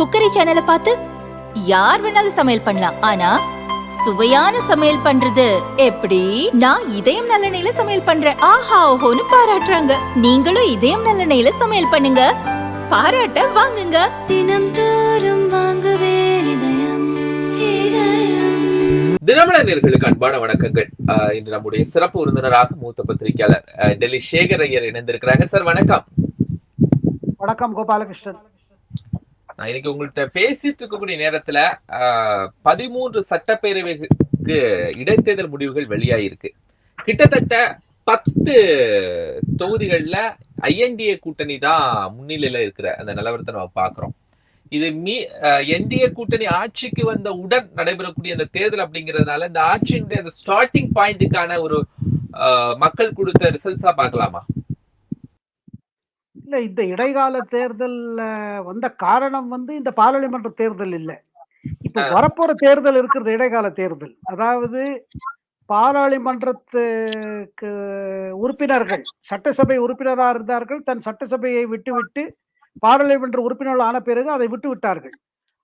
Cookery சேனலை பார்த்து யார் வேணாலும் சமையல் பண்ணலாம். ஆனா சுவையான சமையல் பண்றது எப்படி? நான் இதயம் நல்லெண்ணெயில சமையல் பண்றேன். ஆஹா ஓஹோன்னு பாராட்டுறாங்க. நீங்களும் இதயம் நல்லெண்ணெயில சமையல் பண்ணுங்க. பாராட்ட வாங்குங்க. தினம் தோறும் வாங்குவே இதயம் இதயம். தினமலர்களுக்கு அன்பான வணக்கங்கள். ஆஹ் இன்று நம்முடைய சிறப்பு விருந்தினராக மூத்த பத்திரிகையாளர் டெல்லி சேகர் ஐயர் இணைந்திருக்கிறாங்க. சார் வணக்கம். வணக்கம் கோபாலகிருஷ்ணன். நான் இன்னைக்கு உங்கள்கிட்ட பேசிட்டு இருக்கக்கூடிய நேரத்துல ஆஹ் பதிமூன்று சட்டப்பேரவைக்கு இடைத்தேர்தல் முடிவுகள் வெளியாயிருக்கு. கிட்டத்தட்ட பத்து தொகுதிகள்ல ஐஎன்டிஏ கூட்டணி தான் முன்னிலையில இருக்கிற அந்த நிலவரத்தை நம்ம பாக்குறோம் இது மீ என்டிஏ கூட்டணி ஆட்சிக்கு வந்த உடன் நடைபெறக்கூடிய அந்த தேர்தல் அப்படிங்கிறதுனால இந்த ஆட்சியினுடைய அந்த ஸ்டார்டிங் பாயிண்ட்டுக்கான ஒரு ஆஹ் மக்கள் கொடுத்த ரிசல்ட்ஸா பார்க்கலாமா? இல்ல இந்த இடைக்கால தேர்தல்ல வந்த காரணம் வந்து இந்த பாராளுமன்ற தேர்தல் இல்ல. இப்ப. வரப்போற தேர்தல் இருக்கிறது இடைக்கால தேர்தல். அதாவது பாராளுமன்றத்துக்கு உறுப்பினர்கள் சட்டசபை உறுப்பினராக இருந்தார்கள் தன் சட்டசபையை விட்டு விட்டு பாராளுமன்ற உறுப்பினர்கள் ஆன பிறகு அதை விட்டு விட்டார்கள்.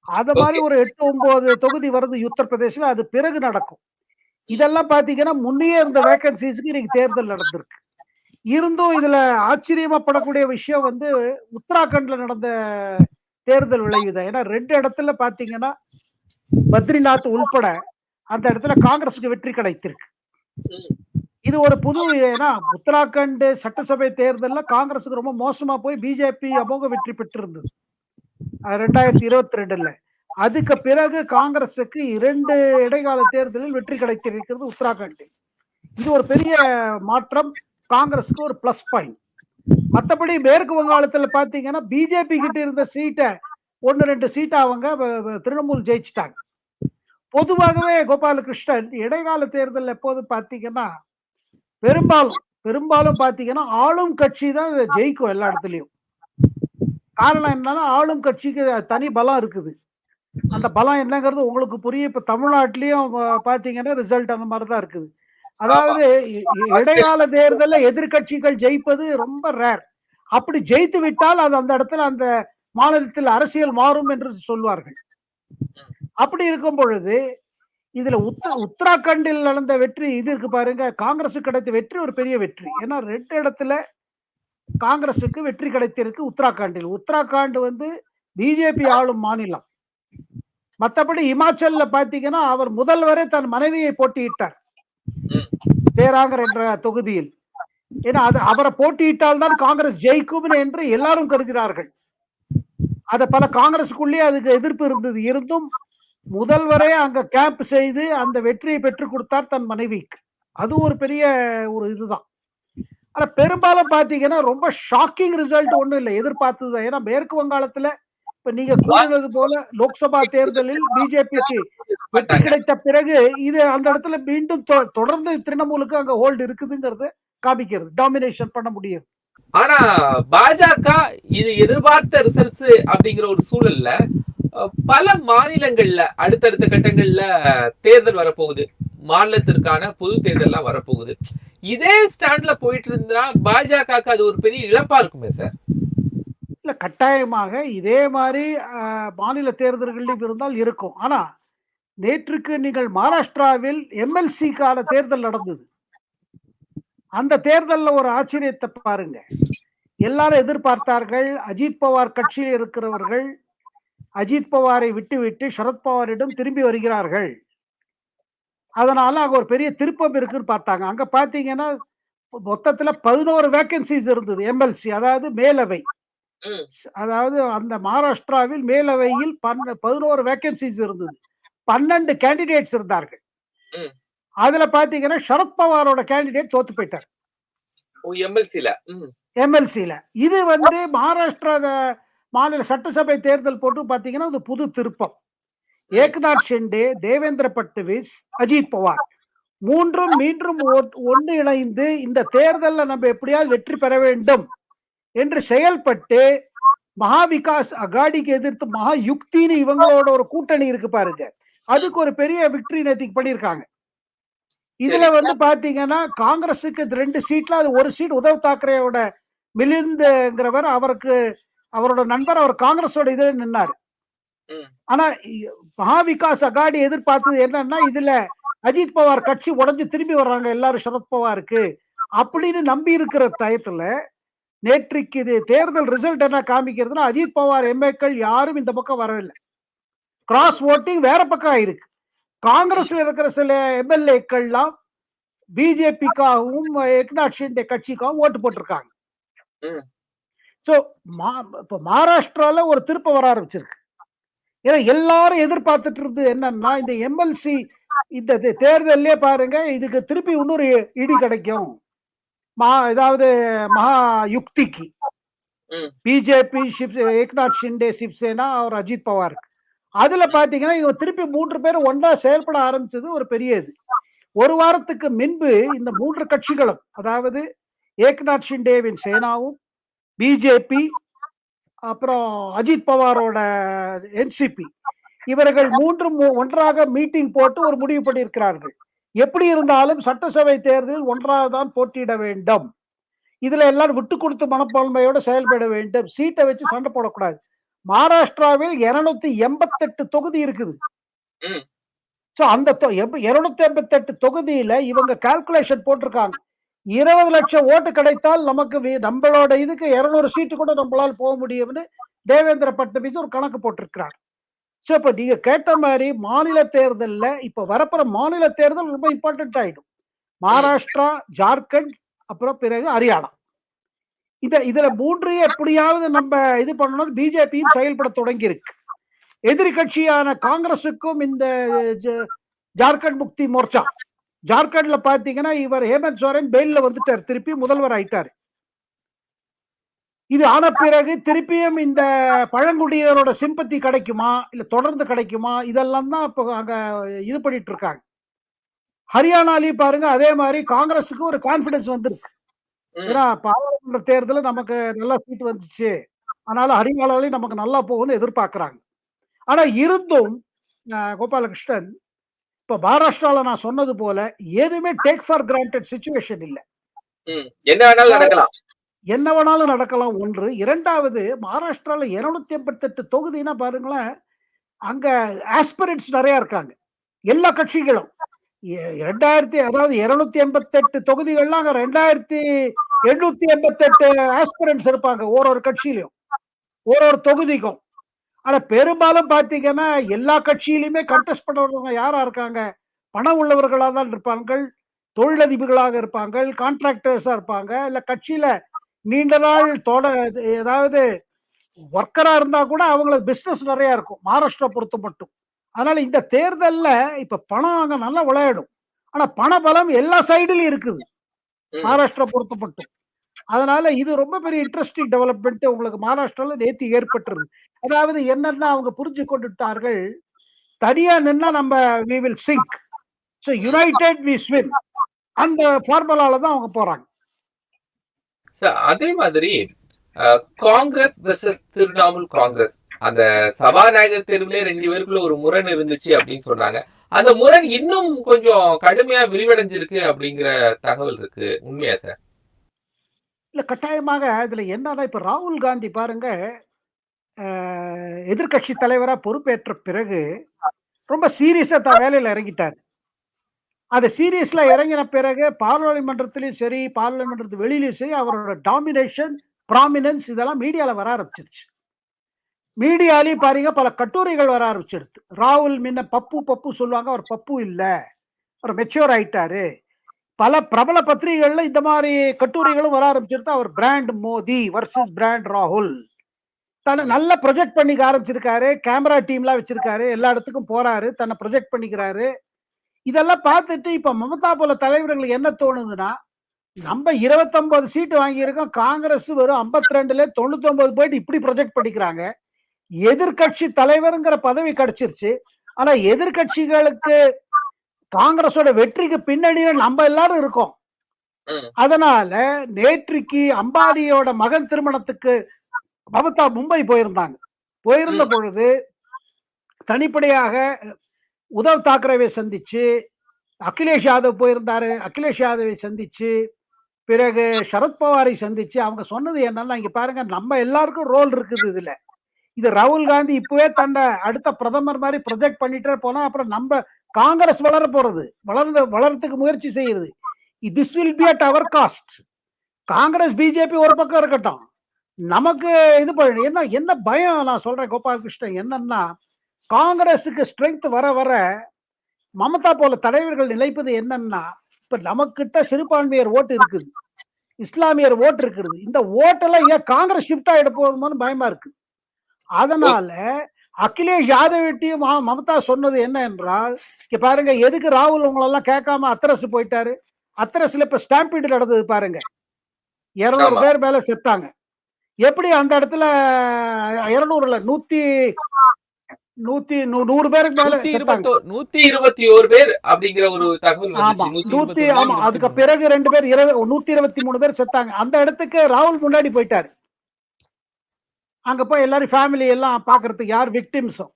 அது மாதிரி ஒரு எட்டு ஒன்பது தொகுதி வருது உத்தரப்பிரதேசில் அது பிறகு நடக்கும். இதெல்லாம் பாத்தீங்கன்னா முன்னையே இருந்த வேகன்சிஸ்க்கு இன்னைக்கு தேர்தல் நடந்திருக்கு. இருந்தும் இதுல ஆச்சரியமாப்படக்கூடிய விஷயம் வந்து உத்தராகண்ட்ல நடந்த தேர்தல் விளைவுதான் ஏன்னா ரெண்டு இடத்துல பாத்தீங்கன்னா பத்ரிநாத் உள்பட அந்த இடத்துல காங்கிரஸுக்கு வெற்றி கிடைத்திருக்கு. இது ஒரு புது ஏன்னா உத்தராகண்ட் சட்டசபை தேர்தலில் காங்கிரஸுக்கு ரொம்ப மோசமா போய் பிஜேபி அமோக வெற்றி பெற்றிருந்தது. ரெண்டாயிரத்தி இருபத்தி ரெண்டுல. அதுக்கு பிறகு காங்கிரஸுக்கு இரண்டு இடைக்கால தேர்தலில் வெற்றி கிடைத்திருக்கிறது உத்தராகண்ட். இது ஒரு பெரிய மாற்றம். காங்கிரஸுக்கு ஒரு பிளஸ் பாயிண்ட் மற்றபடி மேற்கு வங்காளத்துல பார்த்தீங்கன்னா பிஜேபி கிட்ட இருந்த சீட்டை ஒன்னு ரெண்டு சீட்டை அவங்க திரிணாமுல் ஜெயிச்சிட்டாங்க. பொதுவாகவே கோபாலகிருஷ்ணன் இடைக்கால தேர்தல் எப்போது பார்த்தீங்கன்னா பெரும்பாலும் பெரும்பாலும் பார்த்தீங்கன்னா ஆளும் கட்சி தான் ஜெயிக்கும் எல்லா இடத்துலயும். காரணம் என்னன்னா ஆளும் கட்சிக்கு தனி பலம் இருக்குது. அந்த பலம் என்னங்கிறது உங்களுக்கு புரியும். இப்போ தமிழ்நாட்டிலையும் பார்த்தீங்கன்னா ரிசல்ட் அந்த மாதிரி தான் இருக்குது. அதாவது இடைக்கால தேர்தல்ல எதிர்க்கட்சிகள் ஜெயிப்பது ரொம்ப ரேர் அப்படி ஜெயித்து விட்டால் அது அந்த இடத்துல அந்த மாநிலத்தில் அரசியல் மாறும் என்று சொல்வார்கள். அப்படி இருக்கும் பொழுது இதுல உத்த உத்தராகண்டில் நடந்த வெற்றி இது இருக்கு பாருங்க. காங்கிரஸுக்கு கிடைத்த வெற்றி ஒரு பெரிய வெற்றி. ஏன்னா ரெண்டு இடத்துல காங்கிரஸுக்கு வெற்றி கிடைத்திருக்கு உத்தராகண்டில். உத்தராகண்ட் வந்து பிஜேபி ஆளும் மாநிலம். மற்றபடி இமாச்சல்ல பாத்தீங்கன்னா அவர் முதல்வரே தன் மனைவியை போட்டியிட்டார். தேராங்கர் என்ற தொகுதியில். ஏன்னா அது அவரை போட்டியிட்டால் தான் காங்கிரஸ் ஜெயிக்கும் என்று எல்லாரும் கருதினார்கள் அத பல காங்கிரஸுக்குள்ளேயே அதுக்கு எதிர்ப்பு இருந்தது. இருந்தும் முதல்வரே அங்க கேம்ப் செய்து அந்த வெற்றியை பெற்றுக் கொடுத்தார் தன் மனைவிக்கு. அது ஒரு பெரிய ஒரு இதுதான். ஆனா பெரும்பாலும் பாத்தீங்கன்னா ரொம்ப ஷாக்கிங் ரிசல்ட் ஒண்ணும் இல்லை. எதிர்பார்த்தது. ஏன்னா மேற்கு வங்காளத்துல இப்ப நீங்க கூறினது போல லோக்சபா தேர்தலில் பிஜேபிக்கு வெற்றி கிடைத்த பிறகு இது அந்த இடத்துல மீண்டும் தொடர்ந்து திரிணாமுலுக்கு அங்க ஹோல்டு இருக்குதுங்கிறது காமிக்கிறது. டாமினேஷன் பண்ண முடியும். ஆனா பாஜக இது எதிர்பார்த்த ரிசல்ட்ஸ் அப்படிங்கிற ஒரு சூழல்ல பல மாநிலங்கள்ல அடுத்தடுத்த கட்டங்கள்ல தேர்தல் வரப்போகுது. மாநிலத்திற்கான பொது தேர்தல்லாம் வரப்போகுது. இதே ஸ்டாண்ட்ல போயிட்டு இருந்தா பாஜகவுக்கு அது ஒரு பெரிய இழப்பா இருக்குமே சார் இல்ல கட்டாயமாக இதே மாதிரி மாநில தேர்தல்களிலும் இருந்தால் இருக்கும். ஆனா நேற்றுக்கு நீங்கள் மகாராஷ்டிராவில் எம்எல்சிக்கான தேர்தல் நடந்தது. அந்த தேர்தல்ல ஒரு ஆச்சரியத்தை பாருங்க. எல்லாரும் எதிர்பார்த்தார்கள். அஜித் பவார் கட்சியில் இருக்கிறவர்கள் அஜித் பவாரை விட்டுவிட்டு சரத்பவாரிடம் திரும்பி வருகிறார்கள். அதனால அங்க ஒரு பெரிய திருப்பம் இருக்குன்னு பார்த்தாங்க. அங்க பாத்தீங்கன்னா மொத்தத்துல பதினோரு வேகன்சிஸ் இருந்தது எம்எல்சி அதாவது மேலவை. அதாவது அந்த மகாராஷ்டிராவில் மேலவையில் பன்ன பதினோரு வேகன்சிஸ் இருந்தது. பன்னெண்டு கேண்டிடேட்ஸ் இருந்தார்கள். அதுல பாத்தீங்கன்னா சரத்பவாரோட கேண்டிடேட் தோத்து போயிட்டார். ஓ எம்எல்சில. எம்எல்சில. இது வந்து மகாராஷ்டிரா மாநில சட்டசபை தேர்தல் போட்டு பாத்தீங்கன்னா புது திருப்பம். ஏக்நாத் ஷிண்டே தேவேந்திர பட்னவிஸ் அஜித் பவார் மூன்றும் மீண்டும் ஒன்று இணைந்து இந்த தேர்தல்ல நம்ம எப்படியாவது வெற்றி பெற வேண்டும் என்று செயல்பட்டு மகா விகாஸ் அகாடிக்கு எதிர்த்து மகா யுக்தின்னு இவங்களோட ஒரு கூட்டணி இருக்கு பாருங்க. அதுக்கு ஒரு பெரிய விக்டரி நேத்திக்கு பண்ணியிருக்காங்க இதுல. வந்து பாத்தீங்கன்னா காங்கிரஸுக்கு இது ரெண்டு சீட்ல அது ஒரு சீட் உத்தவ் தாக்கரேயோட மிலிந்துங்கிறவர் அவருக்கு அவரோட நண்பர் அவர் காங்கிரஸோட இதுல நின்னாரு. ஆனா மகா விகாஸ் அகாடி எதிர்பார்த்தது என்னன்னா இதுல அஜித் பவார் கட்சி உடைஞ்சு திரும்பி வர்றாங்க எல்லாரும் சரத் பவாருக்கு அப்படின்னு நம்பி இருக்கிற டயத்துல நேற்றைக்கு இது தேர்தல் ரிசல்ட் என்ன காமிக்கிறதுனா அஜித் பவார் எம்ஏக்கள் யாரும் இந்த பக்கம் வரவில்லை கிராஸ் ஓட்டிங் வேற பக்கம் ஆயிருக்கு. காங்கிரஸ்ல இருக்கிற சில எம்எல்ஏக்கள்லாம் பிஜேபிக்காகவும் ஏக்நாத் ஷிண்டே கட்சிக்காகவும் ஓட்டு போட்டிருக்காங்க. ம். ஸோ இப்போ மகாராஷ்டிரால ஒரு திருப்ப வர ஆரம்பிச்சிருக்கு. ஏன்னா எல்லாரும் எதிர்பார்த்துட்டு இருந்தது என்னன்னா இந்த எம்எல்சி இந்த தேர்தல்லே பாருங்க இதுக்கு திருப்பி இன்னொரு இடி கிடைக்கும். மா ஏதாவது மகா யுக்திக்கு ம். பிஜேபி ஏக்நாத் ஷிண்டே சிவசேனா அவர் அஜித் பவார் அதுல பாத்தீங்கன்னா இவங்க திருப்பி மூன்று பேரும் ஒன்றா செயல்பட ஆரம்பிச்சது ஒரு பெரிய இது. ஒரு வாரத்துக்கு முன்பு இந்த மூன்று கட்சிகளும் அதாவது ஏக்நாத் ஷிண்டேவின் சேனாவும் பிஜேபி அப்புறம் அஜித் பவாரோட என்சிபி இவர்கள் மூன்று ஒன்றாக மீட்டிங் போட்டு ஒரு முடிவு பண்ணியிருக்கிறார்கள். எப்படி இருந்தாலும் சட்டசபை தேர்தலில் ஒன்றாக தான் போட்டியிட வேண்டும். இதுல எல்லாரும் விட்டு கொடுத்து மனப்பான்மையோட செயல்பட வேண்டும். சீட்டை வச்சு சண்டை போடக்கூடாது. மகாராஷ்டிராவில் இருநூத்தி எண்பத்தெட்டு தொகுதி இருக்குது. சோ அந்த இருநூத்தி எண்பத்தெட்டு தொகுதியில இவங்க கால்குலேஷன் போட்டிருக்காங்க. இருபது லட்சம் ஓட்டு கிடைத்தால் நமக்கு நம்மளோட இதுக்கு இருநூறு சீட்டு கூட நம்மளால போக முடியும்னு தேவேந்திர பட்னவிஸ் ஒரு கணக்கு போட்டிருக்கிறார். சோ இப்ப நீங்க கேட்ட மாதிரி மாநில தேர்தல்ல இப்ப வரப்போற மாநில தேர்தல் ரொம்ப இம்பார்ட்டன்ட் ஆயிடும். மகாராஷ்டிரா ஜார்க்கண்ட் அப்புறம் பிறகு ஹரியானா. இத இதுல மூன்றையும் எப்படியாவது நம்ம இது பண்ணணும். பிஜேபியும் செயல்பட தொடங்கி இருக்கு எதிர்கட்சியான காங்கிரசுக்கும் இந்த ஜ- ஜார்க்கண்ட் முக்தி மோர்ச்சா. ஜார்க்கண்ட்ல பாத்தீங்கன்னா இவர் ஹேமந்த் சோரன் பெயில்ல வந்துட்டார். திருப்பி முதல்வர் ஆயிட்டாரு. இது ஆன பிறகு திருப்பியும் இந்த பழங்குடியினரோட சிம்பத்தி கிடைக்குமா? இல்ல தொடர்ந்து கிடைக்குமா? இதெல்லாம் தான் இப்போ அங்க இது பண்ணிட்டு இருக்காங்க. ஹரியானாலையும் பாருங்க அதே மாதிரி காங்கிரஸுக்கு ஒரு கான்பிடன்ஸ் வந்திருக்கு. ஏன்னா பாராளுமன்ற தேர்தலில் நமக்கு நல்ல சீட் வந்துச்சு. அதனால ஹரியானாலையும் நமக்கு நல்லா போகும்னு எதிர்பார்க்கறாங்க. ஆனா இருந்தும் கோபாலகிருஷ்ணன் இப்ப மகாராஷ்டிரால நான் சொன்னது போல எதுவுமே டேக் ஃபார் கிராண்டட் சுச்சுவேஷன் இல்ல. என்ன வேணாலும் நடக்கலாம். என்ன வேணாலும் நடக்கலாம். ஒன்று. இரண்டாவது மகாராஷ்டிரால இருநூத்தி எண்பத்தெட்டு தொகுதினா பாருங்களேன் அங்க ஆஸ்பிரன்ஸ் நிறைய இருக்காங்க. எல்லா கட்சிகளும். ரெண்டாயிரத்தி அதாவது இருநூத்தி எண்பத்தெட்டு தொகுதிகள்லாம் அங்க ரெண்டாயிரத்தி எண்ணூத்தி எண்பத்தெட்டு ஆஸ்பிரன்ஸ் இருப்பாங்க ஒரு ஒரு கட்சியிலையும். ஒரு ஒரு தொகுதிக்கும். ஆனா பெரும்பாலும் பாத்தீங்கன்னா எல்லா கட்சியிலுமே கண்டெஸ்ட் பண்ணுறவங்க யாரா இருக்காங்க? பணம் உள்ளவர்களாக தான் இருப்பார்கள் தொழிலதிபர்களாக இருப்பாங்க கான்ட்ராக்டர்ஸா இருப்பாங்க இல்ல கட்சியில நீண்ட நாள் தொட ஏதாவது ஒர்க்கரா இருந்தா கூட அவங்களுக்கு பிசினஸ் நிறைய இருக்கும் மகாராஷ்டிரா பொறுத்த மட்டும். அதனால இந்த தேர்தல்ல இப்ப பணம் அங்க நல்லா விளையாடும் ஆனா பண பலம் எல்லா சைடுலயும் இருக்குது. மகாராஷ்டிரா பொறுத்த மட்டும் அதனால இது ரொம்ப பெரிய இன்ட்ரெஸ்டிங் டெவலப்மெண்ட் உங்களுக்கு மகாராஷ்டிரால நேத்து ஏற்பட்டுருது. அதாவது என்னன்னா அவங்க புரிஞ்சு கொண்டுட்டார்கள். தனியா நின்னா நம்ம we will sink so united we swim அந்த ஃபார்முலால தான் அவங்க போறாங்க. அதே மாதிரி காங்கிரஸ் வெர்சஸ் திரிணாமுல் காங்கிரஸ். அந்த சபாநாயகர் தெருவிலே ரெண்டு பேருக்குள்ள ஒரு முரண் இருந்துச்சு அப்படின்னு சொன்னாங்க. அந்த முரண் இன்னும் கொஞ்சம் கடுமையா விரிவடைஞ்சிருக்கு அப்படிங்கிற தகவல் இருக்கு. உண்மையா சார்? இல்ல கட்டாயமாக இதுல என்னன்னா இப்ப ராகுல் காந்தி பாருங்க எதிர்கட்சி தலைவரா பொறுப்பேற்ற பிறகு ரொம்ப சீரியஸா தான் வேலையில இறங்கிட்டார். அது சீரியஸ்ல இறங்கின பிறகு பாராளுமன்றத்திலையும் சரி பாராளுமன்றத்து வெளியிலையும் சரி அவரோட டாமினேஷன் ப்ராமினன்ஸ் இதெல்லாம் மீடியாவில் வர ஆரம்பிச்சிருச்சு. மீடியாலையும் பாருங்க பல கட்டுரைகள் வர ஆரம்பிச்சிடுது ராகுல் முன்ன பப்பு பப்பு சொல்லுவாங்க அவர் பப்பு இல்லை. அவர் மெச்சூர் ஆயிட்டாரு. பல பிரபல பத்திரிகைகள்ல இந்த மாதிரி கட்டுரைகளும் வர ஆரம்பிச்சிருது. அவர் பிராண்ட் மோதி வர்சஸ் பிராண்ட் ராகுல். தன்னை நல்லா ப்ரொஜெக்ட் பண்ணிக்க ஆரம்பிச்சிருக்காரு. கேமரா டீம்லாம் வச்சிருக்காரு. எல்லா இடத்துக்கும் போறாரு. தன்னை ப்ரொஜெக்ட் பண்ணிக்கிறாரு. இதெல்லாம் பார்த்துட்டு இப்ப மமதா போல தலைவர்களுக்கு என்ன தோணுதுன்னா நம்ம இருபத்தொன்பது சீட்டு வாங்கியிருக்கோம். காங்கிரஸ் வெறும் ஐம்பத்தி ரெண்டுல தொண்ணூத்தி ஒன்பது போயிட்டு இப்படி ப்ரொஜெக்ட் பண்ணிக்கிறாங்க. எதிர்கட்சி தலைவருங்கிற பதவி கிடைச்சிருச்சு. ஆனா எதிர்கட்சிகளுக்கு காங்கிரஸோட வெற்றிக்கு பின்னணியில நம்ம எல்லாரும் இருக்கோம். அதனால நேற்றுக்கு அம்பானியோட மகன் திருமணத்துக்கு மமதா மும்பை போயிருந்தாங்க. போயிருந்த. பொழுது தனிப்படையாக உத்தவ் தாக்கரேவை சந்திச்சு அகிலேஷ் யாதவ் போயிருந்தாரு. அகிலேஷ் யாதவை சந்திச்சு பிறகு சரத்பவாரை சந்திச்சு அவங்க சொன்னது என்னன்னா இங்க பாருங்க நம்ம எல்லாருக்கும் ரோல் இருக்குது இதுல. இது ராகுல் காந்தி இப்பவே தன்னை அடுத்த பிரதமர் மாதிரி ப்ரொஜெக்ட் பண்ணிட்டே போனா அப்புறம் நம்ம காங்கிரஸ் வளர போறது வளர்ந்து வளர்றதுக்கு முயற்சி செய்யுது. This will be at our cost Congress BJP ஒரு பக்கம் இருக்கட்டும். நமக்கு இது பண்ண என்ன என்ன பயம் நான் சொல்றேன் கோபாலகிருஷ்ணன் என்னன்னா காங்கிரஸுக்கு ஸ்ட்ரென்த் வர வர மமதா போல தலைவர்கள் நிலைப்பது என்னன்னா இப்ப நமக்கிட்ட சிறுபான்மையர் ஓட்டு இருக்குது. இஸ்லாமியர் ஓட்டு இருக்குது. இந்த ஓட்டெல்லாம் ஏன் காங்கிரஸ் ஷிஃப்ட் ஆயிட போகுமோன்னு பயமா இருக்கு. அதனால அகிலேஷ் யாதவ்கிட்டையும் ம- மமதா சொன்னது என்ன என்றால் இங்க பாருங்க எதுக்கு ராகுல் உங்களெல்லாம் கேட்காம அத்தரசு போயிட்டாரு? அத்தரசுல இப்ப ஸ்டாம்பீடு நடந்தது பாருங்க. இருநூறு. பேர் மேல செத்தாங்க. எப்படி அந்த இடத்துல இருநூறுல நூத்தி நூத்தி நூறு பேருக்கு மேல நூத்தி இருபத்தோ ஓரு பேர் அப்படிங்கிற ஒரு தகவல் நூத்தி ஆமா அதுக்கு. பிறகு ரெண்டு பேர் நூத்தி இருபத்தி மூணு பேர் செத்தாங்க. அந்த இடத்துக்கு ராகுல் முன்னாடி போயிட்டாரு. அங்க போய் எல்லாரும் ஃபேமிலி எல்லாம் பாக்குறதுக்கு யார் விக்டிம்ஸும்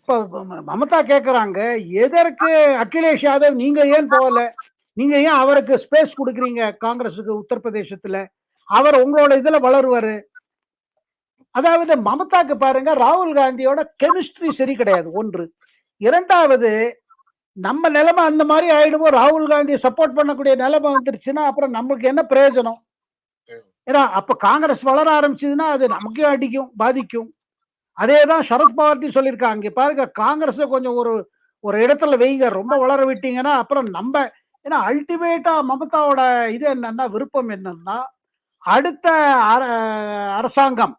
இப்போ மமதா கேக்குறாங்க எதற்கு அகிலேஷ் யாதவ் நீங்க ஏன் போகல? நீங்க ஏன் அவருக்கு ஸ்பேஸ் கொடுக்குறீங்க? காங்கிரஸுக்கு உத்தரப்பிரதேசத்துல. அவர் உங்களோட இதுல வளருவாரு. அதாவது மமதாக்கு பாருங்க ராகுல் காந்தியோட கெமிஸ்ட்ரி சரி கிடையாது. ஒன்று. இரண்டாவது நம்ம நிலைமை அந்த மாதிரி ஆயிடுவோம் ராகுல் காந்தியை சப்போர்ட் பண்ணக்கூடிய நிலைமை வந்துருச்சுன்னா அப்புறம் நமக்கு என்ன பிரயோஜனம்? ஏன்னா அப்ப காங்கிரஸ் வளர ஆரம்பிச்சதுன்னா அது நமக்கே அடிக்கும் பாதிக்கும். அதே தான் சரத்பவார்ட்டி சொல்லியிருக்காங்க. இங்க பாருங்க காங்கிரஸை கொஞ்சம் ஒரு ஒரு இடத்துல வைங்க ரொம்ப வளர விட்டீங்கன்னா அப்புறம் நம்ம ஏன்னா அல்டிமேட்டா மமதாவோட இது என்னன்னா விருப்பம் என்னன்னா அடுத்த அரசாங்கம்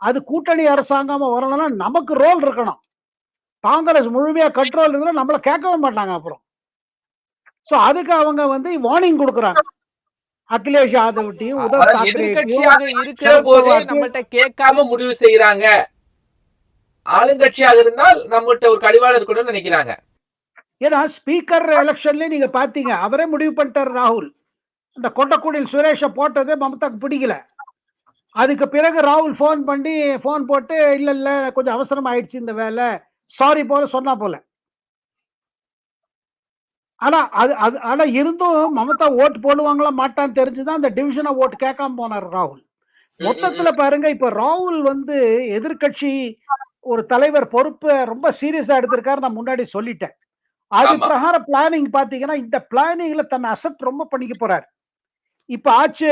அது கூட்டணி அரசாங்கமா வரணும்னா நமக்கு ரோல் இருக்கணும். காங்கிரஸ் முழுமையா கண்ட்ரோல் இருந்தா நம்மள கேட்கவே மாட்டாங்க அப்புறம். சோ அதுக்கு அவங்க வந்து வார்னிங் கொடுக்குறாங்க. அகிலேஷ் யாதவ்ட்டையும் பவார்க்கு- நம்மகிட்ட கேட்காம முடிவு செய்யறாங்க ஆளுங்கட்சியாக இருந்தால் நம்மகிட்ட ஒரு கடிவாளம் இருக்கணும்னு நினைக்கிறாங்க. ஏன்னா ஸ்பீக்கர் எலெக்ஷன்லயே நீங்க பாத்தீங்க அவரே முடிவு பண்ணிட்டார் ராகுல். இந்த கொட்டக்குடியில் சுரேஷை போட்டதே மமதாக்கு பிடிக்கல. அதுக்கு பிறகு ராகுல் ஃபோன் பண்ணி ஃபோன் போட்டு இல்ல இல்ல கொஞ்சம் அவசரம் ஆயிடுச்சு இந்த வேலை. சாரி போல சொன்னா போல. ஆனா அது அது ஆனா இருந்தும் மமதா ஓட்டு போடுவாங்களா மாட்டான்னு தெரிஞ்சுதான் அந்த டிவிஷனை ஓட்டு கேட்காம போனார் ராகுல். மொத்தத்துல பாருங்க இப்ப ராகுல் வந்து எதிர்க்கட்சி ஒரு தலைவர் பொறுப்பை ரொம்ப சீரியஸா எடுத்திருக்காரு நான் முன்னாடி சொல்லிட்டேன். அது ஆமா. பிரகாரம் பிளானிங் பாத்தீங்கன்னா இந்த பிளானிங்ல தன்னை அசெப்ட் ரொம்ப பண்ணிக்க போறாரு. இப்ப ஆச்சு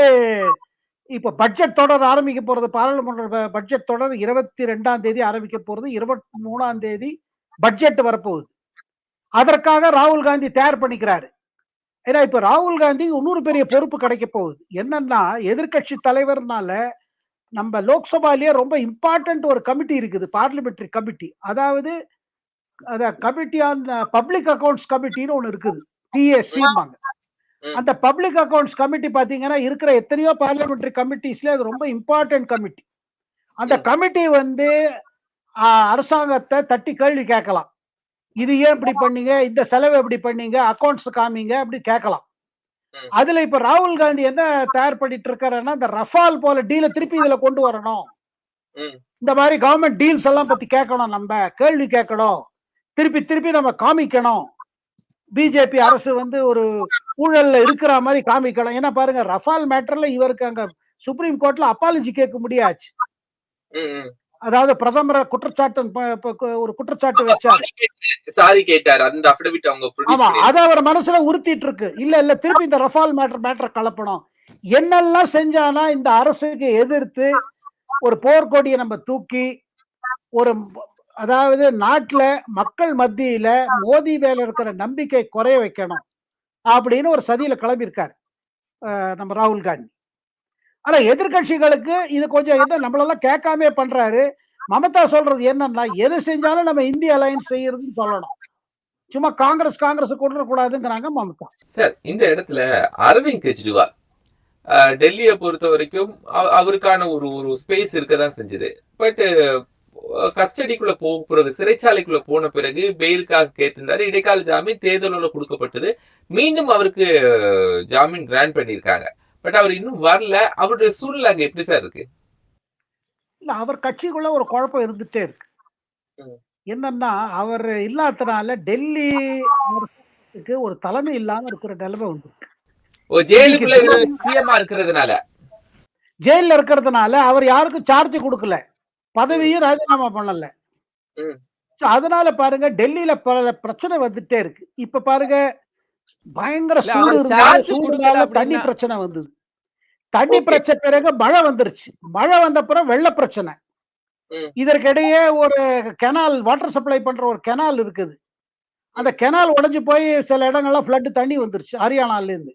இப்போ பட்ஜெட் தொடர் ஆரம்பிக்க போறது பாராளுமன்ற பட்ஜெட் தொடர் இருபத்தி ரெண்டாம் தேதி ஆரம்பிக்க போறது இருபத்தி மூணாம் தேதி பட்ஜெட் வரப்போகுது. அதற்காக ராகுல் காந்தி தயார் பண்ணிக்கிறாரு. ஏன்னா இப்ப ராகுல் காந்தி இன்னொரு பெரிய பொறுப்பு கிடைக்க போகுது. என்னன்னா எதிர்க்கட்சி தலைவர்னால நம்ம லோக்சபாலேயே ரொம்ப இம்பார்ட்டன்ட் ஒரு கமிட்டி இருக்குது பார்லிமெண்ட்ரி கமிட்டி அதாவது அத கமிட்டி ஆன் பப்ளிக் அக்கவுண்ட்ஸ் கமிட்டின்னு ஒன்று இருக்குது. பிஎஸ்சிம்பாங்க அந்த பப்ளிக் அக்கவுண்ட்ஸ் கமிட்டி பாத்தீங்கன்னா இருக்கிற எத்தனையோ பார்லிமெண்டரி கமிட்டிஸ்ல அது ரொம்ப இம்பார்ட்டன்ட் கமிட்டி அந்த. கமிட்டி வந்து அரசாங்கத்தை தட்டி கேள்வி கேட்கலாம். இது ஏன் இப்படி பண்ணீங்க? இந்த செலவு எப்படி பண்ணீங்க? அக்கவுண்ட்ஸ் காமிங்க அப்படி கேட்கலாம். அதுல இப்ப ராகுல் காந்தி என்ன தயார் பண்ணிட்டு இருக்காருன்னா இந்த ரஃபால் போல டீலை திருப்பி இதுல கொண்டு வரணும். இந்த மாதிரி கவர்மெண்ட் டீல்ஸ் எல்லாம் பத்தி கேட்கணும் நம்ம. கேள்வி கேட்கணும். திருப்பி திருப்பி நம்ம காமிக்கணும். பிஜேபி அரசு வந்து ஒரு ஊழல்ல இருக்கிற மாதிரி காமிக்கணும். ஏன்னா பாருங்க ரஃபால் மேட்டர்ல இவருக்கு அங்க சுப்ரீம் கோர்ட்ல அப்பாலஜி கேட்க முடியாச்சு. அதாவது பிரதமரை குற்றச்சாட்டு ஒரு குற்றச்சாட்டு வச்சாரு. சாரி கேட்டாரு. அந்த அபிடவிட் அவங்க ஆமா. அத அவர் மனசுல உறுத்திட்டு இருக்கு இல்ல இல்ல திருப்பி இந்த ரஃபால் மேட்டர் மேட்டர் கலப்பணும். என்னெல்லாம் செஞ்சானா இந்த அரசுக்கு எதிர்த்து ஒரு போர்க்கொடியை நம்ம தூக்கி ஒரு அதாவது நாட்டுல மக்கள் மத்தியில மோதி மேல இருக்கிற நம்பிக்கை குறைய வைக்கணும் அப்படின்னு ஒரு சதியில கிளம்பியிருக்காரு. நம்ம ராகுல் காந்தி. ஆனா எதிர்கட்சிகளுக்கு இது கொஞ்சம் என்ன நம்மளெல்லாம் கேட்காம பண்றாரு. மமதா சொல்றது என்னன்னா எது செஞ்சாலும் நம்ம இந்திய அலையன்ஸ் செய்யறதுன்னு சொல்லணும். சும்மா காங்கிரஸ் காங்கிரஸ் கொண்டு கூடாதுங்கிறாங்க மமதா. சார் இந்த இடத்துல அரவிந்த் கெஜ்ரிவால் அஹ், டெல்லியை பொறுத்த வரைக்கும் அவருக்கான ஒரு ஒரு ஸ்பேஸ் இருக்கதான் செஞ்சது. பட் கஸ்டடிக்குள்ள போக பிறகு சிறைச்சாலைக்குள்ள போன பிறகு பெயிலுக்காக கேட்டிருந்தாரு. இடைக்கால ஜாமீன் தேர்தலில் கொடுக்கப்பட்டது. மீண்டும் அவருக்கு ஜாமீன் கிராண்ட் பண்ணியிருக்காங்க. பட் அவர் இன்னும் வரல. அவருடைய சூழ்நிலை அங்க எப்படி சார் இருக்கு? இல்ல அவர் கட்சிக்குள்ள ஒரு குழப்பம் இருந்துட்டே இருக்கு. என்னன்னா அவர் இல்லாதனால டெல்லி ஒரு தலைமை இல்லாம இருக்கிற நிலைமை உண்டு. ஓ ஜெயிலுக்குள்ள இருக்கிறதுனால. ஜெயில இருக்கிறதுனால அவர் யாருக்கும் சார்ஜ் கொடுக்கல. பதவியும் ராஜினாமா பண்ணல. அதனால பாருங்க டெல்லியில பல பிரச்சனை வந்துட்டே இருக்கு. இப்ப பாருங்க பயங்கர சூடு சூடுனால தண்ணி பிரச்சனை வந்தது. தண்ணி. பிரச்சனை பிறகு மழை வந்துருச்சு. மழை வந்த அப்புறம் வெள்ள பிரச்சனை. இதற்கிடையே ஒரு கெனால் வாட்டர் சப்ளை பண்ற ஒரு கெனால் இருக்குது. அந்த கெனால் உடைஞ்சு போய் சில இடங்கள்லாம் ஃப்ளட் தண்ணி வந்துருச்சு ஹரியானால இருந்து.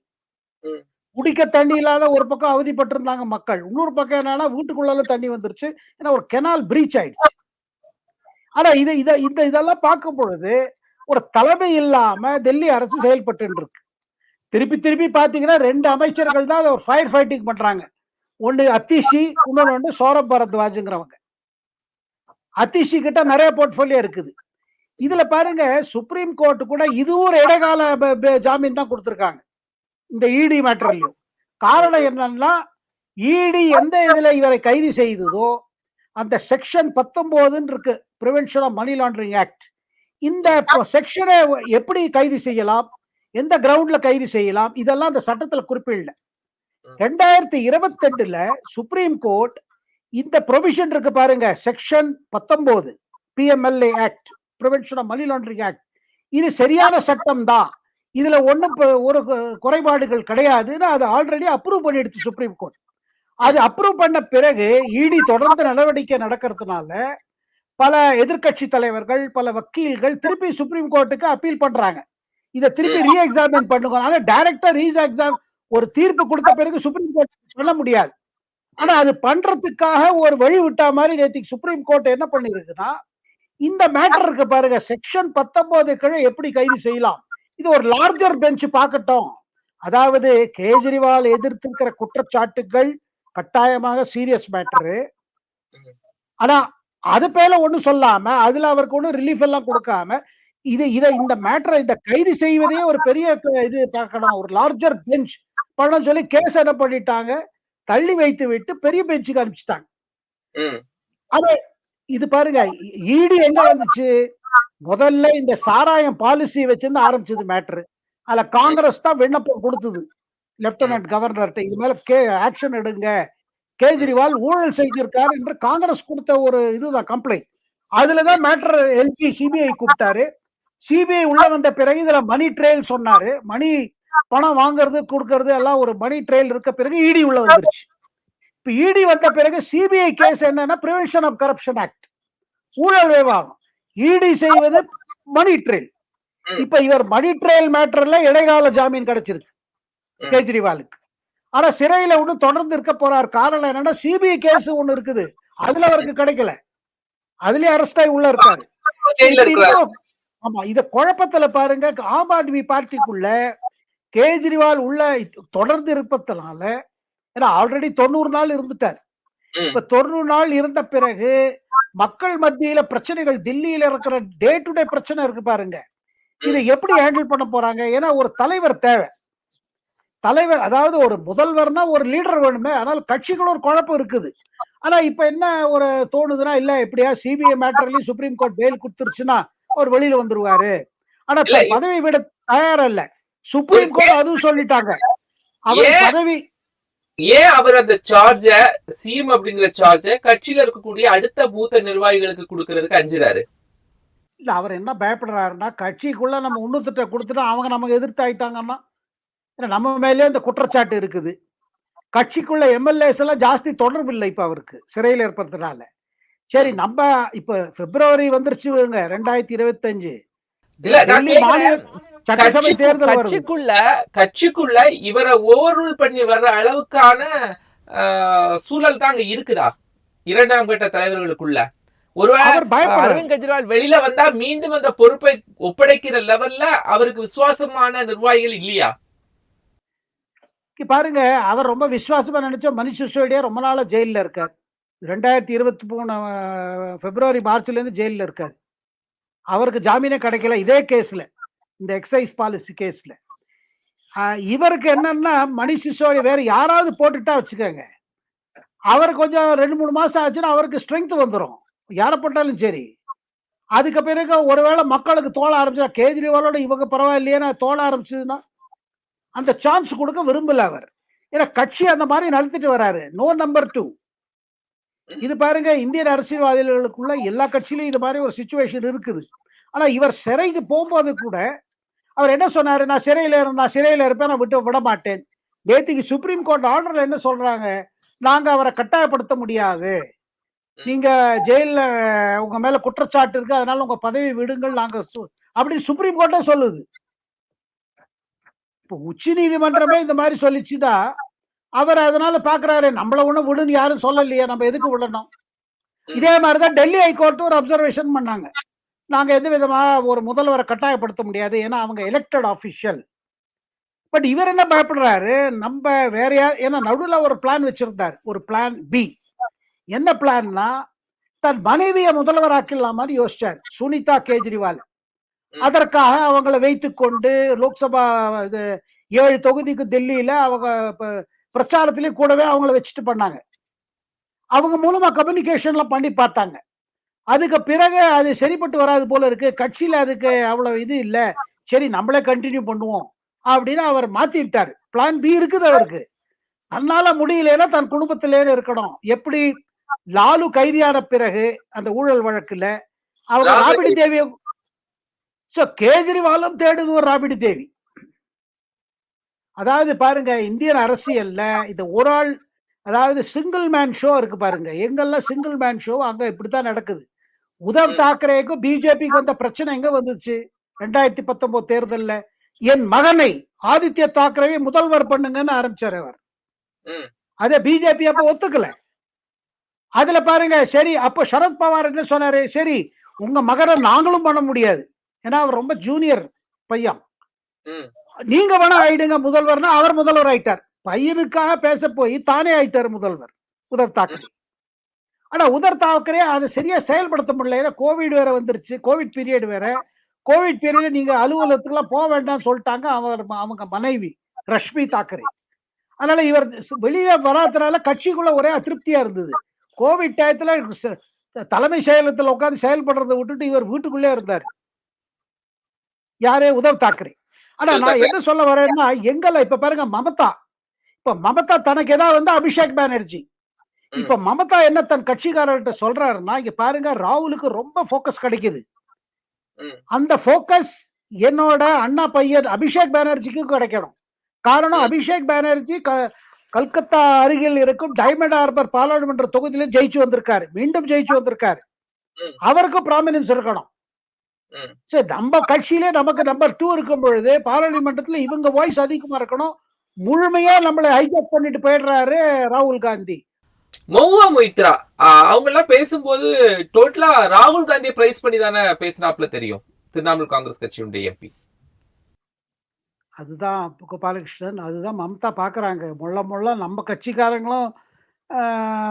குடிக்க தண்ணி இல்லாத ஒரு பக்கம் அவதிப்பட்டு இருந்தாங்க மக்கள். இன்னொரு பக்கம் என்னன்னா வீட்டுக்குள்ளால தண்ணி வந்துருச்சு. ஏன்னா ஒரு கெனால் பிரீச் ஆயிடுச்சு. ஆனா இதை இதை இந்த இதெல்லாம் பார்க்கும் பொழுது ஒரு தலைமை இல்லாம டெல்லி அரசு செயல்பட்டு இருக்கு திருப்பி திருப்பி பாத்தீங்கன்னா ரெண்டு அமைச்சர்கள் தான் அதை ஃபயர் ஃபைட்டிங் பண்றாங்க. ஒன்னு அத்திஷி இன்னொன்னு வந்து சௌரப் பரத்வாஜுங்கிறவங்க. அத்திஷி கிட்ட நிறைய போர்ட்ஃபோலியோ இருக்குது. இதுல பாருங்க சுப்ரீம் கோர்ட் கூட இதுவும் ஒரு இடைக்கால ஜாமீன் தான் கொடுத்துருக்காங்க. இந்த இடி மேட்டர்லயும் காரணம் என்னன்னா இடி எந்த இதுல இவரை கைது செய்ததோ அந்த செக்ஷன் பத்தொன்பதுன்னு இருக்கு prevention of money laundering act இந்த செக்ஷனை எப்படி கைது செய்யலாம்? எந்த கிரவுண்ட்ல கைது செய்யலாம்? இதெல்லாம் அந்த சட்டத்துல குறிப்பிடல. ரெண்டாயிரத்தி இருபத்தி ரெண்டுல சுப்ரீம் கோர்ட் இந்த ப்ரொவிஷன் இருக்கு பாருங்க செக்ஷன் பத்தொன்பது PMLA act prevention of money laundering act இது சரியான சட்டம் தான் இதுல ப- ஒரு குறைபாடுகள் கிடையாதுன்னு அது ஆல்ரெடி அப்ரூவ் பண்ணிடுச்சு சுப்ரீம் கோர்ட் அது அப்ரூவ் பண்ண பிறகு இடி தொடர்ந்து நடவடிக்கை நடக்கிறதுனால பல எதிர்க்கட்சி தலைவர்கள் பல வக்கீல்கள் திருப்பி சுப்ரீம் கோர்ட்டுக்கு அப்பீல் பண்றாங்க. இதை திருப்பி ரீ எக்ஸாமின் பண்ணுங்க. ஆனா டைரக்டா ரீ எக்ஸாம் ஒரு தீர்ப்பு கொடுத்த பிறகு சுப்ரீம் கோர்ட் பண்ண முடியாது. ஆனா அது பண்றதுக்காக ஒரு வழி விட்டா மாதிரி நேத்திக்கு சுப்ரீம் கோர்ட் என்ன பண்ணிருக்குன்னா இந்த மேட்டர் இருக்கு பாருங்க. செக்ஷன் பத்தொன்பது கீழே எப்படி கைது செய்யலாம்? இது ஒரு லார்ஜர் பெஞ்ச் பார்க்கட்டும் அதாவது கேஜ்ரிவால் எதிர்த்திருக்கிற குற்றச்சாட்டுகள் கட்டாயமாக சீரியஸ் மேட்டரு ஆனா அது பேல ஒண்ணும் சொல்லாம அதுல அவருக்கு ஒண்ணும் ரிலீஃப் எல்லாம் கொடுக்காம இது இதை இந்த மேட்டரை இந்த கைது செய்வதே ஒரு பெரிய இது பார்க்கணும் ஒரு லார்ஜர் பெஞ்ச் பண்ண சொல்லி கேஸ் என்ன பண்ணிட்டாங்க தள்ளி வைத்து விட்டு பெரிய பெஞ்சுக்கு அனுப்பிச்சிட்டாங்க. அது இது பாருங்க ஈடி எங்க வந்துச்சு முதல்ல இந்த சாராயம் பாலிசி வச்சிருந்து ஆரம்பிச்சது மேட்ரு அதுல காங்கிரஸ் தான் விண்ணப்பம் கொடுத்தது. லெப்டினன்ட் கவர்னர்கிட்ட இது மேல கே ஆக்ஷன் எடுங்க. கேஜ்ரிவால் ஊழல் செஞ்சிருக்காரு என்று காங்கிரஸ் கொடுத்த ஒரு இதுதான் கம்ப்ளைண்ட் அதுலதான் மேட்டர் எல்ஜி சிபிஐ கூப்பிட்டாரு. சிபிஐ உள்ள வந்த பிறகு இதுல மணி ட்ரெயில் சொன்னாரு. மணி பணம் வாங்குறது கொடுக்கறது எல்லாம் ஒரு மணி ட்ரெயில் இருக்க பிறகு இடி உள்ள வந்துருச்சு. இப்ப இடி வந்த பிறகு சிபிஐ கேஸ் என்னன்னா பிரிவென்ஷன் ஆஃப் கரப்ஷன் ஆக்ட் ஊழல் விவாதம் இடி செய்வது மணி ட்ரெயில். இப்ப இவர் மணி ட்ரெயில் மேட்டர்ல இடைக்கால ஜாமீன் கிடைச்சிருக்கு. கேஜ்ரிவாலுக்கு. ஆனா சிறையில ஒண்ணு தொடர்ந்து இருக்க போறார். காரணம் என்னன்னா சிபிஐ கேஸ் ஒண்ணு இருக்குது. அதுல அவருக்கு கிடைக்கல. அதுலயே அரெஸ்ட் ஆகி உள்ள இருக்காரு. ஆமா இத குழப்பத்துல பாருங்க. ஆம் ஆத்மி பார்ட்டிக்குள்ள கேஜ்ரிவால் உள்ள தொடர்ந்து இருப்பதனால ஏன்னா ஆல்ரெடி தொண்ணூறு நாள் இருந்துட்டார். இப்ப தொண்ணூறு நாள் இருந்த பிறகு மக்கள் மத்தியில பிரச்சனைகள் தில்லியில இருக்கிற டே டு டே பிரச்சனை இருக்கு பாருங்க. இதை எப்படி ஹேண்டில் பண்ண போறாங்க? ஏன்னா ஒரு தலைவர் தேவை. தலைவர் அதாவது ஒரு முதல்வர்னா ஒரு லீடர் வேணுமே. ஆனால் கட்சிகள் ஒரு குழப்பம் இருக்குது. ஆனா இப்ப என்ன ஒரு தோணுதுன்னா இல்ல எப்படியா சிபிஐ மேட்டர்லயும் சுப்ரீம் கோர்ட் பெயில் கொடுத்துருச்சுன்னா அவர் வெளியில வந்துருவாரு. ஆனா பதவி விட தயாரா இல்ல சுப்ரீம் கோர்ட் அதுவும் சொல்லிட்டாங்க. அவர்? பதவி ஏன் அவர் அந்த சார்ஜ சிஎம் அப்படிங்கிற சார்ஜ கட்சியில இருக்கக்கூடிய அடுத்த மூத்த நிர்வாகிகளுக்கு கொடுக்கறதுக்கு அஞ்சுறாரு? இல்ல அவர் என்ன பயப்படுறாருன்னா கட்சிக்குள்ள நம்ம உன்னத்திட்ட கொடுத்துட்டா அவங்க நமக்கு எதிர்த்து ஆயிட்டாங்கன்னா ஏன்னா நம்ம மேலேயே இந்த குற்றச்சாட்டு இருக்குது. கட்சிக்குள்ள எம்எல்ஏஸ் எல்லாம் ஜாஸ்தி தொடர்பு இல்லை இப்ப அவருக்கு சிறையில் இருப்பதுனால சரி நம்ம இப்ப பிப்ரவரி வந்துருச்சு ரெண்டாயிரத்தி இருபத்தஞ்சு. டெல்லி மாநில கேக்குறேன், சட்டசபை தேர்தல் கட்சிக்குள்ள கட்சிக்குள்ள இவரை ஓவர் ரூல் பண்ணி வர்ற அளவுக்கான சூழல் தான் அங்க இருக்குதா? இரண்டாம் கட்ட தலைவர்களுக்குள்ள. ஒருவேளை அரவிந்த் கெஜ்ரிவால் வெளியில வந்தா மீண்டும் அந்த பொறுப்பை ஒப்படைக்கிற லெவல்ல அவருக்கு விசுவாசமான நிர்வாகிகள் இல்லையா? பாருங்க அவர் ரொம்ப விசுவாசமா நினைச்ச மணிஷ் சிசோடியா ரொம்ப நாளா ஜெயில்ல இருக்கார். ரெண்டாயிரத்தி இருபத்தி மூணு பிப்ரவரி மார்ச்ல இருந்து ஜெயில்ல இருக்கார். அவருக்கு ஜாமீனே கிடைக்கல இதே கேஸ்ல இந்த எக்ஸைஸ் பாலிசி கேஸ்ல இவருக்கு என்னன்னா மணி சிசோடியா வேற யாராவது போட்டுட்டா வச்சுக்கோங்க. அவர் கொஞ்சம் ரெண்டு மூணு மாசம் ஆச்சுன்னா அவருக்கு ஸ்ட்ரென்த் வந்துடும் யாரை போட்டாலும் சரி. அதுக்கு பிறகு ஒருவேளை மக்களுக்கு தோல ஆரம்பிச்சா கேஜ்ரிவாலோட இவங்க பரவாயில்லையே தோண ஆரம்பிச்சதுன்னா அந்த சான்ஸ் கொடுக்க விரும்பல அவர். ஏன்னா கட்சி அந்த மாதிரி நடத்திட்டு வராரு. நோ நம்பர் டூ இது பாருங்க இந்தியன் அரசியல்வாதிகளுக்குள்ள எல்லா கட்சியிலும் இது மாதிரி ஒரு சுச்சுவேஷன் இருக்குது. ஆனா இவர் சிறைக்கு போகும்போது கூட அவர் என்ன சொன்னாரு? நான் சிறையில இருந்தா சிறையில இருப்பேன் நான் விட்டு விட மாட்டேன். நேத்திக்கு சுப்ரீம் கோர்ட் ஆர்டர்ல என்ன சொல்றாங்க? நாங்க அவரை கட்டாயப்படுத்த முடியாது. நீங்க ஜெயில்ல உங்க மேல குற்றச்சாட்டு இருக்கு அதனால உங்க பதவி விடுங்கள் நாங்க சு- அப்படின்னு சுப்ரீம் கோர்ட்டே சொல்லுது. இப்போ உச்ச நீதிமன்றமே இந்த மாதிரி சொல்லிச்சுன்னா அவர் அதனால பாக்குறாரு நம்மள ஒண்ணு விடுன்னு யாரும் சொல்லலையே நம்ம எதுக்கு விடணும்? இதே மாதிரிதான் டெல்லி ஹைகோர்ட் ஒரு அப்சர்வேஷன் பண்ணாங்க. நாங்க எந்த விதமா ஒரு முதல்வரை கட்டாயப்படுத்த முடியாது. ஏன்னா அவங்க எலெக்டட் ஆபிஷியல் பட் இவர் என்ன பயப்படுறாரு? நம்ம வேற யார் ஏன்னா நடுவுல ஒரு பிளான் வச்சிருந்தார். ஒரு பிளான் பி என்ன பிளான்னா தன் மனைவியை முதல்வராக்கிடலாமான்னு யோசிச்சார். சுனிதா கேஜ்ரிவால். அதற்காக அவங்கள வைத்துக் கொண்டு லோக்சபா இது ஏழு தொகுதிக்கு டெல்லியில அவங்க பிரச்சாரத்திலேயே கூடவே அவங்கள வச்சுட்டு பண்ணாங்க. அவங்க மூலமா கம்யூனிகேஷன்ல பண்ணி பார்த்தாங்க. அதுக்கு பிறகு அது சரிப்பட்டு வராது போல இருக்கு. கட்சியில அதுக்கு அவ்வளவு இது இல்ல. சரி நம்மளே கண்டினியூ பண்ணுவோம் அப்படின்னு அவர் மாத்திட்டாரு. பிளான் பி இருக்குது அவருக்கு. தன்னால முடியலன்னா தன் குடும்பத்திலே இருக்கணும். எப்படி லாலு கைதியான பிறகு அந்த ஊழல் வழக்குல அவங்க ராபடி ராபிடி தேவியை சோ கேஜ்ரிவாலும் தேடுது ஒரு ராபிடி தேவி. அதாவது பாருங்க இந்தியன் அரசியல்ல இந்த ஒரு ஆள் அதாவது சிங்கிள் மேன் ஷோ இருக்கு பாருங்க. எங்கெல்லாம் சிங்கிள் மேன் ஷோ அங்க இப்படித்தான் நடக்குது. உத்தவ் ம். தாக்கரேக்கும் பிஜேபிக்கு வந்த பிரச்சனை எங்க வந்துச்சு? ரெண்டாயிரத்தி பத்தொன்பது தேர்தல்ல. என் மகனை ஆதித்ய தாக்கரேவை முதல்வர் பண்ணுங்கன்னு ஆரம்பிச்சார் அவர். அத பிஜேபி அப்ப ஒத்துக்கல. அதுல பாருங்க சரி அப்ப சரத்பவார் என்ன சொன்னாரு? சரி உங்க மகனை நாங்களும் பண்ண முடியாது. ஏன்னா அவர் ரொம்ப ஜூனியர் பையன். நீங்க வேணா ஆயிடுங்க முதல்வர்னா அவர் முதல்வர் ஆயிட்டார். பையனுக்காக பேச போய் தானே ஆயிட்டார் முதல்வர் உதவ் தாக்கரே. ஆனா உதர் தாக்கரே அதை சரியா செயல்படுத்த முடியல. ஏன்னா கோவிட் வேற வந்துருச்சு. கோவிட் பீரியட் வேற. கோவிட் பீரியட் நீங்க அலுவலகத்துக்குலாம் போக வேண்டாம்னு சொல்லிட்டாங்க அவர் அவங்க மனைவி ரஷ்மி தாக்கரே. அதனால இவர் வெளியே வராதனால கட்சிக்குள்ள ஒரே அதிருப்தியா இருந்தது. கோவிட் டயத்துல தலைமை செயலகத்துல உட்கார்ந்து செயல்படுறதை விட்டுட்டு இவர் வீட்டுக்குள்ளே இருந்தார். யாரு? உத்தவ் தாக்கரே. ஆனா நான். என்ன சொல்ல வரேன்னா எங்கல இப்ப பாருங்க மமதா. இப்ப மமதா தனக்கு ஏதாவது வந்து அபிஷேக் பானர்ஜி. இப்ப மமதா என்ன தன் கட்சிக்காரர்கிட்ட சொல்றாருன்னா இங்க பாருங்க ராகுலுக்கு ரொம்ப ஃபோக்கஸ் கிடைக்குது. அந்த ஃபோக்கஸ் என்னோட அண்ணா பையன் அபிஷேக் பானர்ஜிக்கும் கிடைக்கணும் காரணம். அபிஷேக் பானர்ஜி கல்கத்தா அருகில் இருக்கும் டைமண்ட் ஹார்பர் பாராளுமன்ற தொகுதியில ஜெயிச்சு வந்திருக்காரு மீண்டும் ஜெயிச்சு வந்திருக்காரு. அவருக்கும் ப்ராமினன்ஸ் இருக்கணும். சரி நம்ம கட்சியிலே நமக்கு நம்பர் டூ இருக்கும் பொழுது பாராளுமன்றத்துல இவங்க வாய்ஸ் அதிகமா இருக்கணும் முழுமையா நம்மளை ஹைஜாக் பண்ணிட்டு போயிடுறாரு ராகுல் காந்தி மௌவா மொய்த்ரா. அவங்க எல்லாம் பேசும்போது டோட்டலா ராகுல் காந்தியை பிரைஸ் பண்ணி தானே பேசினாப்ல தெரியும். திரிணாமுல் காங்கிரஸ் கட்சியுடைய எம்பி. அதுதான் கோபாலகிருஷ்ணன் அதுதான் மம்தா பாக்குறாங்க. முள்ள முள்ள நம்ம கட்சிக்காரங்களும்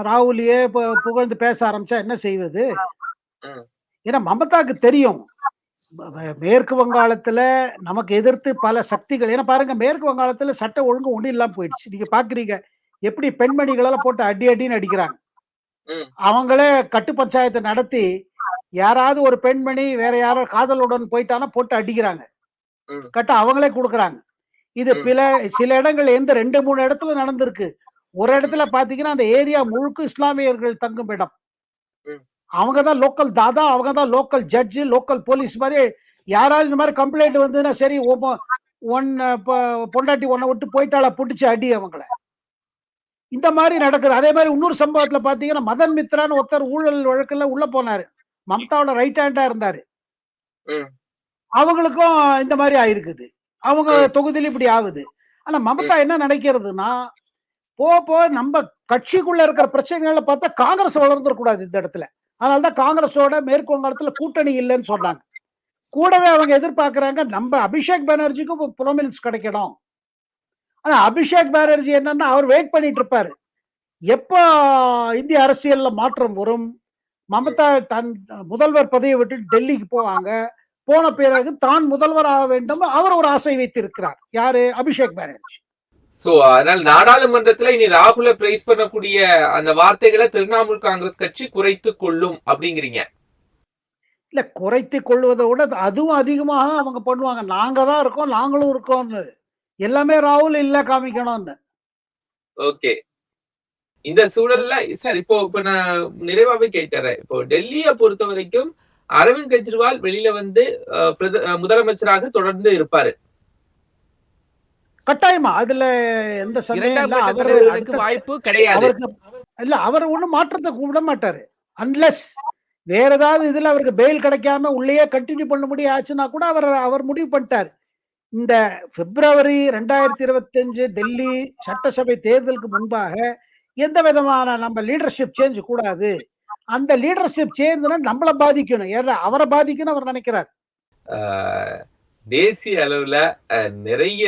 ராகுலையே பு- புகழ்ந்து பேச ஆரம்பிச்சா என்ன செய்வது. ஏன்னா மமதாக்கு தெரியும். மேற்கு வங்காளத்துல நமக்கு எதிர்த்து பல சக்திகள். ஏன்னா பாருங்க மேற்கு வங்காளத்துல சட்ட ஒழுங்கு ஒண்ணு இல்லாம போயிடுச்சு. நீங்க பாக்குறீங்க. எப்படி பெண்மணிகளெல்லாம் போட்டு அடி அடின்னு அடிக்கிறாங்க. அவங்களே கட்டு பஞ்சாயத்தை நடத்தி யாராவது ஒரு பெண்மணி வேற யாரோ காதலுடன் போயிட்டானா போட்டு அடிக்கிறாங்க. கட்ட அவங்களே கொடுக்குறாங்க இது. பில சில இடங்கள் எந்த ரெண்டு மூணு இடத்துல நடந்திருக்கு ஒரு இடத்துல பாத்தீங்கன்னா அந்த ஏரியா முழுக்க இஸ்லாமியர்கள் தங்கும் இடம் ம். அவங்க தான் லோக்கல் தாதா அவங்க தான் லோக்கல் ஜட்ஜு லோக்கல் போலீஸ் மாதிரி யாராவது இந்த மாதிரி கம்ப்ளைண்ட் வந்துன்னா சரி ஒன் பொண்டாட்டி ஒன்னை விட்டு போயிட்டாளா புடிச்சு அடி அவங்கள இந்த மாதிரி நடக்குது. அதே மாதிரி இன்னொரு சம்பவத்துல பாத்தீங்கன்னா மதன் மித்ரான்னு ஒருத்தர் ஊழல் வழக்குல உள்ள போனாரு. மம்தாவோட ரைட் ஹேண்டா இருந்தாரு. அவங்களுக்கும் இந்த மாதிரி ஆயிருக்குது. அவங்க. தொகுதியில இப்படி ஆகுது. ஆனா மமதா என்ன நினைக்கிறதுனா போ போ நம்ம கட்சிக்குள்ள இருக்கிற பிரச்சனைகளை பார்த்தா காங்கிரஸ் வளர்ந்துடக்கூடாது இந்த இடத்துல. அதனாலதான் காங்கிரஸோட மேற்கு வங்காளத்துல கூட்டணி இல்லைன்னு சொன்னாங்க. கூடவே அவங்க எதிர்பார்க்கறாங்க நம்ம அபிஷேக் பானர்ஜிக்கும் ப்ரொமினன்ஸ் கிடைக்கணும். ஆனா அபிஷேக் பானர்ஜி என்னன்னா அவர் வெயிட் பண்ணிட்டு இருப்பாரு எப்ப இந்திய அரசியல்ல மாற்றம் வரும்? மமதா தன் முதல்வர் பதவியை விட்டு டெல்லிக்கு போவாங்க. போன பிறகு தான் முதல்வர் ஆக வேண்டும். அவர் ஒரு ஆசை வைத்திருக்கிறார். யாரு? அபிஷேக் பானர்ஜி. சோ அதனால நாடாளுமன்றத்துல இனி ராகுல பிரைஸ் பண்ணக்கூடிய அந்த வார்த்தைகளை திரிணாமுல் காங்கிரஸ் கட்சி குறைத்து கொள்ளும் அப்படிங்கிறீங்க. இல்ல குறைத்து கொள்வதை விட அதுவும் அதிகமாக அவங்க பண்ணுவாங்க. நாங்க தான் இருக்கோம் நாங்களும் இருக்கோம்னு. எல்லாமே ராகுல் இல்ல காமிக்கணும்னு. ஓகே. இந்த சூழல்ல சார் இப்போ இப்ப நான் நிறைவாவே கேட்டறேன். இப்போ டெல்லியை பொறுத்த வரைக்கும் அரவிந்த் கெஜ்ரிவால் வெளியில வந்து முதலமைச்சராக தொடர்ந்து இருப்பாரு. கட்டாயமா அதுல எந்த சந்தேகம் வாய்ப்பு கிடையாது. இல்ல அவர் ஒண்ணும் மாற்றத்தை விட மாட்டாரு. அன்லெஸ் வேற ஏதாவது இதுல அவருக்கு பெயில் கிடைக்காம உள்ளேயே கண்டினியூ பண்ண முடியும் ஆச்சுன்னா கூட அவர் அவர் முடிவு பண்ணிட்டார். இந்த பிப்ரவரி ரெண்டாயிரத்தி இருபத்தஞ்சு டெல்லி சட்டசபை தேர்தலுக்கு முன்பாக எந்த விதமான நம்ம லீடர்ஷிப் சேஞ்ச் கூடாது. அந்த லீடர்ஷிப் சேஞ்சுனா நம்மள பாதிக்கணும். ஏன்னா அவரை பாதிக்கணும் அவர் நினைக்கிறார். தேசிய அளவுல நிறைய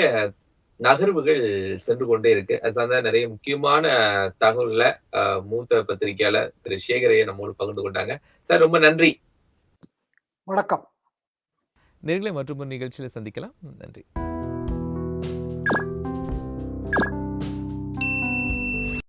நகர்வுகள் சென்று கொண்டே இருக்கு. அது சார்ந்த நிறைய முக்கியமான தகவல்களை மூத்த பத்திரிகையாளர் திரு சேகரையை நம்மோடு பகிர்ந்து கொண்டாங்க. சார் ரொம்ப நன்றி. வணக்கம். நேர்களை மற்றும் நிகழ்ச்சியில் சந்திக்கலாம். நன்றி.